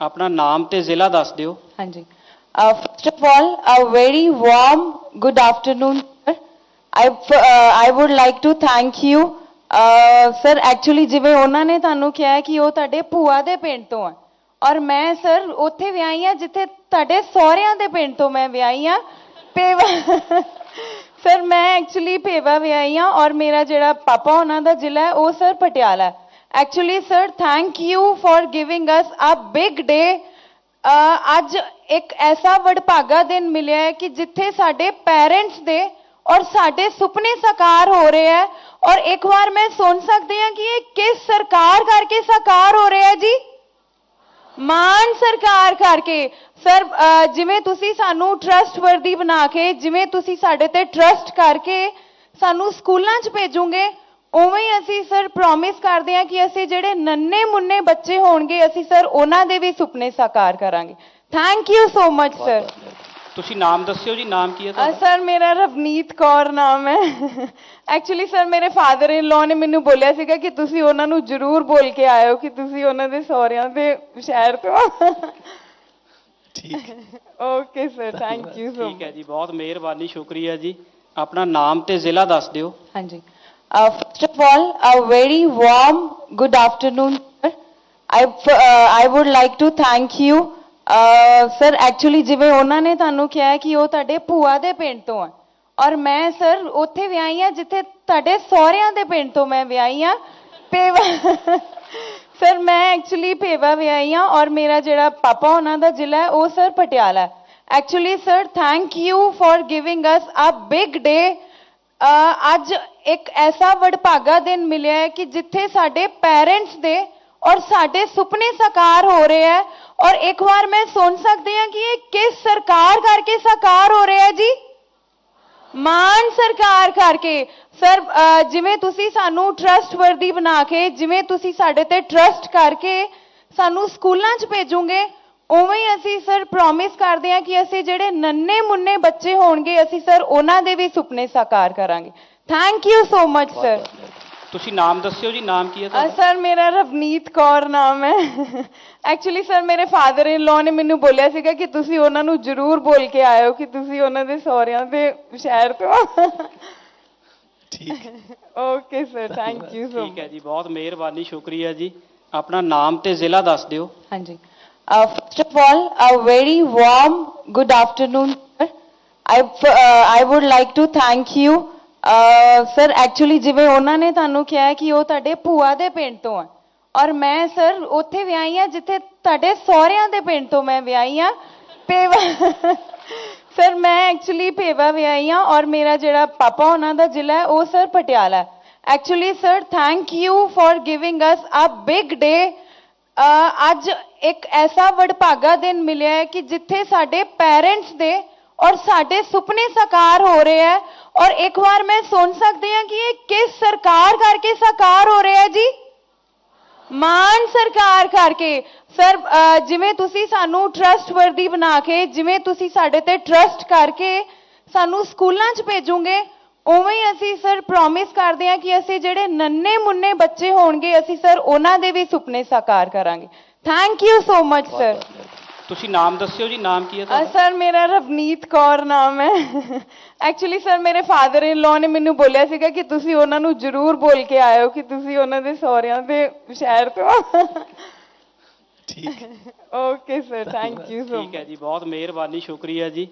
ਆਪਣਾ ਨਾਮ ਤੇ ਜ਼ਿਲ੍ਹਾ ਦੱਸ ਦਿਓ। ਹਾਂਜੀ। Uh, first of all, a very warm good afternoon. sir. I uh, I would like to thank uh, ਜਿਵੇਂ ਉਹਨਾਂ ਨੇ ਤੁਹਾਨੂੰ ਕਿਹਾ ਕਿ ਉਹ ਤੁਹਾਡੇ ਭੂਆ ਦੇ ਪਿੰਡ ਤੋਂ ਆ। ਔਰ ਮੈਂ ਸਰ ਉੱਥੇ ਵਿਆਹੀ ਆ ਜਿੱਥੇ ਤੁਹਾਡੇ ਸਹੁਰਿਆਂ ਦੇ ਪਿੰਡ ਤੋਂ ਮੈਂ ਵਿਆਹੀ ਆ ਪੇਵਾ ਸਰ ਮੈਂ ਐਕਚੁਅਲੀ ਪੇਵਾ ਵਿਆਹੀ ਆ ਔਰ ਮੇਰਾ ਜਿਹੜਾ ਪਾਪਾ ਉਹਨਾਂ ਦਾ ਜ਼ਿਲ੍ਹਾ ਉਹ ਸਰ ਪਟਿਆਲਾ ਹੈ। Actually sir thank you for giving us a big day ah ਅੱਜ ਇੱਕ ਐਸਾ ਵਡਭਾਗਾ ਦਿਨ ਮਿਲਿਆ ਹੈ ਕਿ ਜਿੱਥੇ ਸਾਡੇ ਪੈਰੈਂਟਸ ਦੇ ਔਰ ਸਾਡੇ ਸੁਪਨੇ ਸਾਕਾਰ ਹੋ ਰਹੇ ਹੈ। ਔਰ ਇੱਕ ਵਾਰ ਮੈਂ ਸੁਣ ਸਕਦੀ ਹਾਂ ਕਿ ਇਹ ਕਿਸ ਸਰਕਾਰ ਕਰਕੇ ਸਾਕਾਰ ਹੋ ਰਿਹਾ ਹੈ ਜੀ? ਮਾਨ ਸਰਕਾਰ ਕਰਕੇ। ਸਰ ਜਿਵੇਂ ਤੁਸੀਂ ਸਾਨੂੰ ਟਰਸਟਵਰਦੀ ਬਣਾ ਕੇ, ਜਿਵੇਂ ਤੁਸੀਂ ਸਾਡੇ ਤੇ ਟਰਸਟ ਕਰਕੇ ਸਾਨੂੰ ਸਕੂਲਾਂ 'ਚ ਭੇਜੋਗੇ ਉਵੇਂ ਹੀ ਅਸੀਂ ਸਰ ਪ੍ਰੋਮਿਸ ਕਰਦੇ ਹਾਂ ਕਿ ਅਸੀਂ ਜਿਹੜੇ ਨੰਨੇ ਮੁੰਨੇ ਬੱਚੇ ਹੋਣਗੇ ਅਸੀਂ ਸਰ ਉਹਨਾਂ ਦੇ ਵੀ ਸੁਪਨੇ ਸਾਕਾਰ ਕਰਾਂਗੇ। Thank you so much sir ਤੁਸੀਂ ਨਾਮ ਦੱਸਿਓ ਜੀ ਨਾਮ ਕੀ ਹੈ ਤੁਹਾਡਾ? ਸਰ ਮੇਰਾ ਰਵਨੀਤ ਕੌਰ ਨਾਮ ਹੈ। ਐਕਚੁਅਲੀ ਸਰ ਮੇਰੇ ਫਾਦਰ ਇਨ ਲਾਅ ਨੇ ਮੈਨੂੰ ਬੋਲਿਆ ਸੀਗਾ ਕਿ ਤੁਸੀਂ ਉਹਨਾਂ ਨੂੰ ਜ਼ਰੂਰ ਬੋਲ ਕੇ ਆਇਓ ਕਿ ਤੁਸੀਂ ਉਹਨਾਂ ਦੇ ਸਹੁਰਿਆਂ ਦੇ ਸ਼ਹਿਰ ਤੋਂ ਠੀਕ। Okay sir thank you so ਠੀਕ ਹੈ ਜੀ ਬਹੁਤ ਮਿਹਰਬਾਨੀ ਸ਼ੁਕਰੀਆ ਜੀ। ਆਪਣਾ ਨਾਮ ਤੇ ਜ਼ਿਲ੍ਹਾ ਦੱਸ ਦਿਓ। ਹਾਂਜੀ। Uh, first of all, a very warm good afternoon. sir. I uh, I would like to thank you. Uh, sir, ਜਿਵੇਂ ਉਹਨਾਂ ਨੇ ਤੁਹਾਨੂੰ ਕਿਹਾ ਕਿ ਉਹ ਤੁਹਾਡੇ ਭੂਆ ਦੇ ਪਿੰਡ ਤੋਂ ਆ ਔਰ ਮੈਂ ਸਰ ਉੱਥੇ ਵਿਆਹੀ ਆ ਜਿੱਥੇ ਤੁਹਾਡੇ ਸਹੁਰਿਆਂ ਦੇ ਪਿੰਡ ਤੋਂ ਮੈਂ ਵਿਆਹੀ ਆ ਪੇਵਾ ਸਰ ਮੈਂ ਐਕਚੁਅਲੀ ਪੇਵਾ ਵਿਆਹੀ ਆ ਔਰ ਮੇਰਾ ਜਿਹੜਾ ਪਾਪਾ ਉਹਨਾਂ ਦਾ ਜ਼ਿਲ੍ਹਾ ਹੈ ਉਹ ਸਰ ਪਟਿਆਲਾ ਹੈ actually sir thank you for giving us a big day ਅੱਜ ਇੱਕ ਐਸਾ ਵਡਭਾਗਾ ਦਿਨ ਮਿਲਿਆ ਹੈ ਕਿ ਜਿੱਥੇ ਸਾਡੇ ਪੈਰੈਂਟਸ ਦੇ ਔਰ ਸਾਡੇ ਸੁਪਨੇ ਸਾਕਾਰ ਹੋ ਰਹੇ ਹੈ। ਔਰ ਇੱਕ ਵਾਰ ਮੈਂ ਸੁਣ ਸਕਦੀ ਹਾਂ ਕਿ ਇਹ ਕਿਸ ਸਰਕਾਰ ਕਰਕੇ ਸਾਕਾਰ ਹੋ ਰਿਹਾ ਹੈ ਜੀ? ਮਾਨ ਸਰਕਾਰ ਕਰਕੇ। ਸਰ ਜਿਵੇਂ ਤੁਸੀਂ ਸਾਨੂੰ ਟਰਸਟਵਰਦੀ ਬਣਾ ਕੇ, ਜਿਵੇਂ ਤੁਸੀਂ ਸਾਡੇ ਤੇ ਟਰਸਟ ਕਰਕੇ ਸਾਨੂੰ ਸਕੂਲਾਂ 'ਚ ਭੇਜੋਗੇ ਉਵੇਂ ਹੀ ਅਸੀਂ ਸਰ ਪ੍ਰੋਮਿਸ ਕਰਦੇ ਹਾਂ ਕਿ ਅਸੀਂ ਜਿਹੜੇ ਨੰਨੇ ਮੁੰਨੇ ਬੱਚੇ ਹੋਣਗੇ ਅਸੀਂ ਸਰ ਉਹਨਾਂ ਦੇ ਵੀ ਸੁਪਨੇ ਸਾਕਾਰ ਕਰਾਂਗੇ। Thank you so much sir ਤੁਸੀਂ ਨਾਮ ਦੱਸਿਓ ਜੀ ਨਾਮ ਕੀ ਹੈ ਤੁਹਾਡਾ? ਸਰ ਮੇਰਾ ਰਵਨੀਤ ਕੌਰ ਨਾਮ ਹੈ। ਐਕਚੁਅਲੀ ਸਰ ਮੇਰੇ ਫਾਦਰ ਇਨ ਲਾਅ ਨੇ ਮੈਨੂੰ ਬੋਲਿਆ ਸੀਗਾ ਕਿ ਤੁਸੀਂ ਉਹਨਾਂ ਨੂੰ ਜ਼ਰੂਰ ਬੋਲ ਕੇ ਆਇਓ ਕਿ ਤੁਸੀਂ ਉਹਨਾਂ ਦੇ ਸਹੁਰਿਆਂ ਦੇ ਸ਼ਹਿਰ ਤੋਂ ਠੀਕ। Okay sir thank you so ਠੀਕ ਹੈ ਜੀ ਬਹੁਤ ਮਿਹਰਬਾਨੀ ਸ਼ੁਕਰੀਆ ਜੀ। ਆਪਣਾ ਨਾਮ ਤੇ ਜ਼ਿਲ੍ਹਾ ਦੱਸ ਦਿਓ। ਹਾਂਜੀ। Uh, first of all, a very warm good afternoon. sir. I uh, I would like to thank you. Uh, sir, ਜਿਵੇਂ ਉਹਨਾਂ ਨੇ ਤੁਹਾਨੂੰ ਕਿਹਾ ਕਿ ਉਹ ਤੁਹਾਡੇ ਭੂਆ ਦੇ ਪਿੰਡ ਤੋਂ ਆ ਔਰ ਮੈਂ ਸਰ ਉੱਥੇ ਵਿਆਹੀ ਆ ਜਿੱਥੇ ਤੁਹਾਡੇ ਸਹੁਰਿਆਂ ਦੇ ਪਿੰਡ ਤੋਂ ਮੈਂ ਵਿਆਹੀ ਆ ਪੇਵਾ ਸਰ ਮੈਂ ਐਕਚੁਅਲੀ ਪੇਵਾ ਵਿਆਹੀ ਆ ਔਰ ਮੇਰਾ ਜਿਹੜਾ ਪਾਪਾ ਉਹਨਾਂ ਦਾ ਜ਼ਿਲ੍ਹਾ ਹੈ ਉਹ ਸਰ ਪਟਿਆਲਾ ਹੈ actually sir thank you for giving us a big day ਅੱਜ ਇੱਕ ਐਸਾ ਵਡਭਾਗਾ ਦਿਨ ਮਿਲਿਆ ਹੈ ਕਿ ਜਿੱਥੇ ਸਾਡੇ ਪੈਰੈਂਟਸ ਦੇ ਔਰ ਸਾਡੇ ਸੁਪਨੇ ਸਾਕਾਰ ਹੋ ਰਹੇ ਹੈ। ਔਰ ਇੱਕ ਵਾਰ ਮੈਂ ਸੁਣ ਸਕਦੀ ਹਾਂ ਕਿ ਇਹ ਕਿਸ ਸਰਕਾਰ ਕਰਕੇ ਸਾਕਾਰ ਹੋ ਰਿਹਾ ਹੈ ਜੀ? ਮਾਨ ਸਰਕਾਰ ਕਰਕੇ। ਸਰ ਜਿਵੇਂ ਤੁਸੀਂ ਸਾਨੂੰ ਟਰਸਟਵਰਦੀ ਬਣਾ ਕੇ, ਜਿਵੇਂ ਤੁਸੀਂ ਸਾਡੇ ਤੇ ਟਰਸਟ ਕਰਕੇ ਸਾਨੂੰ ਸਕੂਲਾਂ 'ਚ ਭੇਜੋਗੇ ਉਵੇਂ ਹੀ ਅਸੀਂ ਸਰ ਪ੍ਰੋਮਿਸ ਕਰਦੇ ਹਾਂ ਕਿ ਅਸੀਂ ਜਿਹੜੇ ਨੰਨੇ ਮੁੰਨੇ ਬੱਚੇ ਹੋਣਗੇ ਅਸੀਂ ਸਰ ਉਹਨਾਂ ਦੇ ਵੀ ਸੁਪਨੇ ਸਾਕਾਰ ਕਰਾਂਗੇ। Thank you so much sir ਤੁਸੀਂ ਨਾਮ ਦੱਸਿਓ ਜੀ ਨਾਮ ਕੀ ਹੈ ਤੁਹਾਡਾ? ਸਰ ਮੇਰਾ ਰਵਨੀਤ ਕੌਰ ਨਾਮ ਹੈ। ਐਕਚੁਅਲੀ ਸਰ ਮੇਰੇ ਫਾਦਰ ਇਨ ਲਾਅ ਨੇ ਮੈਨੂੰ ਬੋਲਿਆ ਸੀਗਾ ਕਿ ਤੁਸੀਂ ਉਹਨਾਂ ਨੂੰ ਜ਼ਰੂਰ ਬੋਲ ਕੇ ਆਇਓ ਕਿ ਤੁਸੀਂ ਉਹਨਾਂ ਦੇ ਸਹੁਰਿਆਂ ਦੇ ਸ਼ਹਿਰ ਤੋਂ। ਠੀਕ। Okay sir thank you so ਠੀਕ ਹੈ ਜੀ ਬਹੁਤ ਮਿਹਰਬਾਨੀ ਸ਼ੁਕਰੀਆ ਜੀ।